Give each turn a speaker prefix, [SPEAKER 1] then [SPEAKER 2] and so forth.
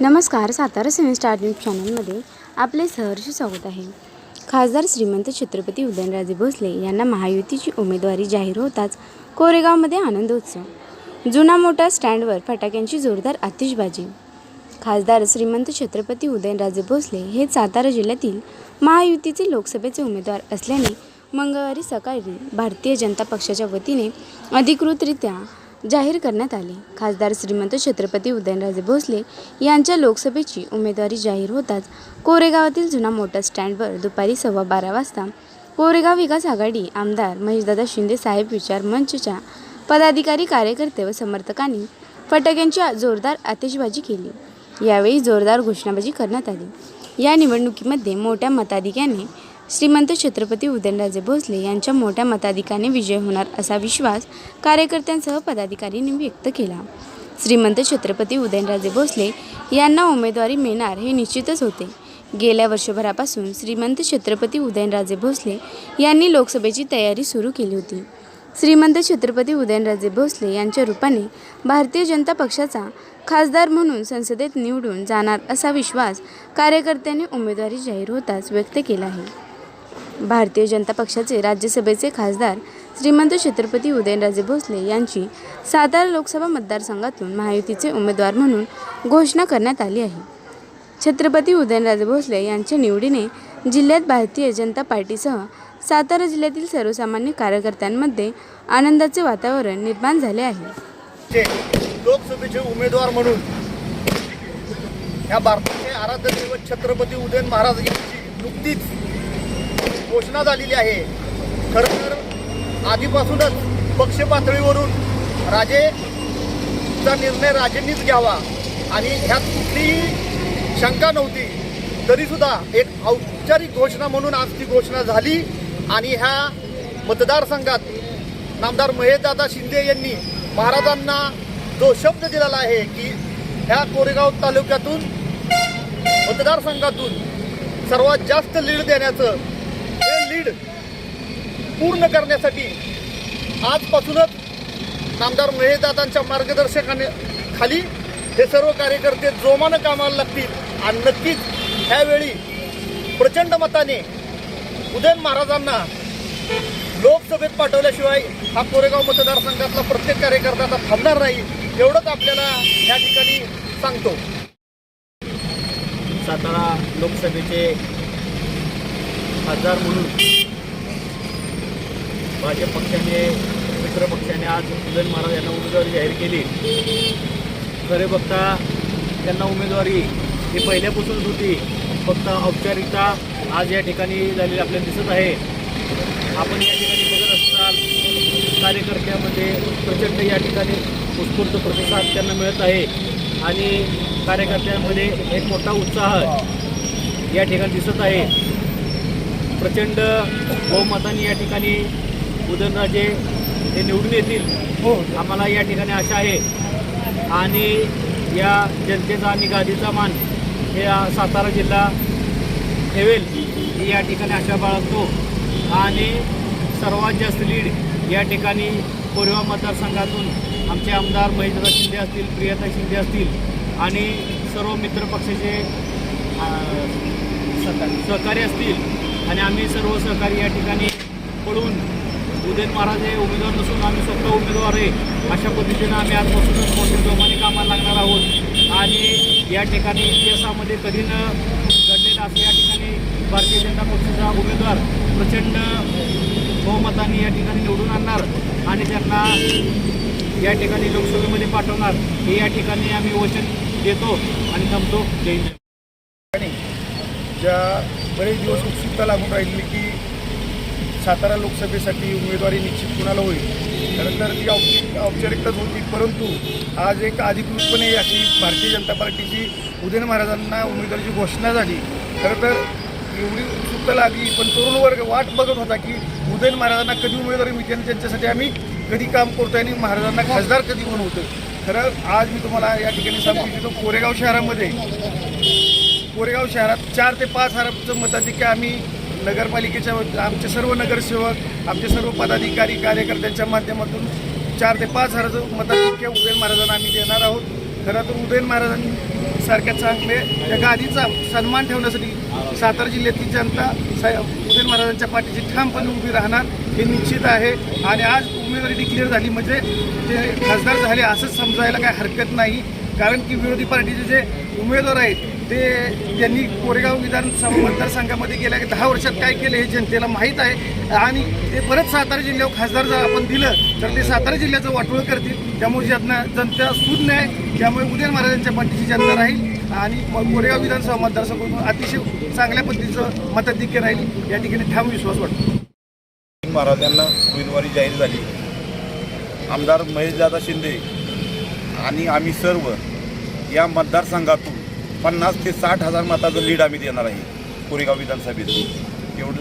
[SPEAKER 1] नमस्कार सातारा सिने star news चॅनलमध्ये आपले सहर्ष स्वागत आहे. खासदार श्रीमंत छत्रपती उदयनराजे भोसले यांना महायुतीची उमेदवारी जाहीर होताच कोरेगावमध्ये आनंदोत्सव जुना मोठा स्टँडवर फटाक्यांची जोरदार आतिषबाजी. खासदार श्रीमंत छत्रपती उदयनराजे भोसले हे सातारा जिल्ह्यातील महायुतीचे लोकसभेचे उमेदवार असल्याने मंगळवारी सकाळी भारतीय जनता पक्षाच्या वतीने अधिकृतरित्या जाहीर करण्यात आले. खासदार श्रीमंत छत्रपती उदयनराजे भोसले यांच्या लोकसभेची उमेदवारी जाहीर होताच कोरेगावातील जुना मोटर स्टँडवर दुपारी सव्वा बारा वाजता कोरेगाव विकास आघाडी आमदार महेशदादा शिंदे साहेब विचार मंचच्या पदाधिकारी कार्यकर्ते व समर्थकांनी फटाक्यांची जोरदार आतिषबाजी केली. यावेळी जोरदार घोषणाबाजी करण्यात आली. या निवडणुकीमध्ये मोठ्या मताधिक्याने श्रीमंत छत्रपती उदयनराजे भोसले यांच्या मोठ्या मताधिकाने विजय होणार असा विश्वास कार्यकर्त्यांसह पदाधिकाऱ्यांनी व्यक्त केला. श्रीमंत छत्रपती उदयनराजे भोसले यांना उमेदवारी मिळणार हे निश्चितच होते. गेल्या वर्षभरापासून श्रीमंत छत्रपती उदयनराजे भोसले यांनी लोकसभेची तयारी सुरू केली होती. श्रीमंत छत्रपती उदयनराजे भोसले यांच्या रूपाने भारतीय जनता पक्षाचा खासदार म्हणून संसदेत निवडून जाणार असा विश्वास कार्यकर्त्यांनी उमेदवारी जाहीर होताच व्यक्त केला आहे. भारतीय जनता पक्षाचे राज्यसभेचे खासदार श्रीमंत छत्रपती उदयनराजे भोसले यांची सातारा लोकसभा मतदारसंघातून महायुतीचे उमेदवार म्हणून घोषणा करण्यात आली आहे. छत्रपती उदयनराजे भोसले यांच्या निवडीने जिल्ह्यात भारतीय जनता पार्टीसह सातारा जिल्ह्यातील सर्वसामान्य कार्यकर्त्यांमध्ये आनंदाचे वातावरण निर्माण झाले आहे.
[SPEAKER 2] लोकसभेचे उमेदवार म्हणून ह्या भारताचे आराध्य दैवत छत्रपती उदयन महाराज यांची नुकतीच घोषणा झालेली आहे. खरं तर आधीपासूनच पक्ष पातळीवरून राजेचा निर्णय राजेंनीच घ्यावा आणि ह्यात कुठलीही शंका नव्हती. तरीसुद्धा एक औपचारिक घोषणा म्हणून आज ती घोषणा झाली आणि ह्या मतदारसंघात नामदार महेशदादा शिंदे यांनी महाराजांना जो शब्द दिलेला आहे की ह्या कोरेगाव तालुक्यातून मतदारसंघातून सर्वात जास्त लीड देण्याचं लीड पूर्ण करण्यासाठी आजपासूनच नामदार महेशदादांच्या मार्गदर्शकाने खाली हे सर्व कार्यकर्ते जोमानं कामाला लागतील. आणि नक्कीच ह्यावेळी प्रचंड मताने उदयन महाराजांना लोकसभेत पाठवल्याशिवाय हा कोरेगाव मतदारसंघातला प्रत्येक कार्यकर्ता आता थांबणार नाही एवढंच आपल्याला या ठिकाणी सांगतो.
[SPEAKER 3] सातारा लोकसभेचे खासदार म्हणून भाजप पक्षाने मित्र पक्षाने आज उदयन महाराज यांना उमेदवारी जाहीर केली. खरे बघता त्यांना उमेदवारी ही पहिल्यापासूनच होती. फक्त औपचारिकता आज या ठिकाणी झालेली आपल्याला दिसत आहे. आपण या ठिकाणी बघत असताल कार्यकर्त्यामध्ये प्रचंड या ठिकाणी उत्स्फूर्त प्रतिसाद त्यांना मिळत आहे. आणि कार्यकर्त्यांमध्ये एक मोठा उत्साह या ठिकाणी दिसत आहे. प्रचंड बहुमताने या ठिकाणी उदयनराजे हे निवडून येतील. हो. आम्हाला या ठिकाणी आशा आहे. आणि या जनतेचा आणि गादीचा मान हे या सातारा जिल्हा ठेवेल ही या ठिकाणी आशा बाळगतो. आणि सर्वात जास्त लीड या ठिकाणी कोरेगाव मतदारसंघातून आमचे आमदार महेंद्र शिंदे असतील प्रियता शिंदे असतील आणि सर्व मित्र पक्षाचे सहकारी सहकारी असतील. आणि आम्ही सर्व सहकारी या ठिकाणी पळून उदयन महाराज हे उमेदवार नसून आम्ही स्वतः उमेदवार आहे. अशा पद्धतीनं आम्ही आजपासूनच मोठ्या जोमाने कामाला लागणार आहोत. आणि या ठिकाणी इतिहासामध्ये कधी न घडलेलं असं या ठिकाणी भारतीय जनता पक्षाचा उमेदवार प्रचंड बहुमताने या ठिकाणी निवडून आणणार आणि त्यांना या ठिकाणी लोकसभेमध्ये पाठवणार हे या ठिकाणी आम्ही वचन देतो आणि थांबतो. जय
[SPEAKER 2] ज्या बरेच दिवस उत्सुकता लागून राहिली की सातारा लोकसभेसाठी उमेदवारी निश्चित कुणाला होईल? खरं तर ती औपचारिक औपचारिकताच होती परंतु आज एक अधिकृतपणे अशी भारतीय जनता पार्टीची उदयन महाराजांना उमेदवारीची घोषणा झाली. खरं तर एवढी उत्सुकता लागली पण तरुण वर्ग वाट बघत होता की उदयन महाराजांना कधी उमेदवारी मिळते आणि त्यांच्यासाठी आम्ही कधी काम करतोय आणि महाराजांना खासदार कधी बनवतोय खरं आज मी तुम्हाला या ठिकाणी सांगू इच्छितो कोरेगाव शहरामध्ये कोरेगाव शहरात चार ते पाच हजाराचं मताधिक्य आम्ही नगरपालिकेच्या आमचे सर्व नगरसेवक आमचे सर्व पदाधिकारी कार्यकर्त्यांच्या माध्यमातून चार ते पाच हजाराचं मताधिक्य उदयन महाराजांना आम्ही देणार आहोत. खरं तर उदयन महाराजांसारख्या चांगले या गादीचा सन्मान ठेवण्यासाठी सातारा जिल्ह्यातली जनता सा उदयन महाराजांच्या पाठीची ठामपणे उभी राहणार हे निश्चित आहे. आणि आज उमेदवारी डिक्लेअर झाली म्हणजे ते खासदार झाले असंच समजायला काही हरकत नाही. कारण की विरोधी पार्टीचे जे उमेदवार आहेत ते त्यांनी कोरेगाव विधानसभा मतदारसंघामध्ये गेल्या दहा वर्षात काय केलं हे जनतेला माहीत आहे. आणि ते परत सातारा जिल्ह्यावर खासदार जर आपण दिलं तर ते सातारा जिल्ह्याचं वाटोळ करतील. त्यामुळे ज्यांना जनता सुज्ञ आहे त्यामुळे उदयन महाराजांच्या पाठीची जनता राहील. आणि मग कोरेगाव विधानसभा मतदारसंघातून अतिशय चांगल्या पद्धतीचं मताधिक्य राहील. या ठिकाणी ठाम विश्वास वाटतो.
[SPEAKER 4] महाराज यांना उमेदवारी जाहीर झाली. आमदार महेशदादा शिंदे आणि आम्ही सर्व या मतदारसंघातून पन्नास ते साठ हजार मताचं लीड आम्ही देणार आहे. कोरेगाव विधानसभेतून एवढं.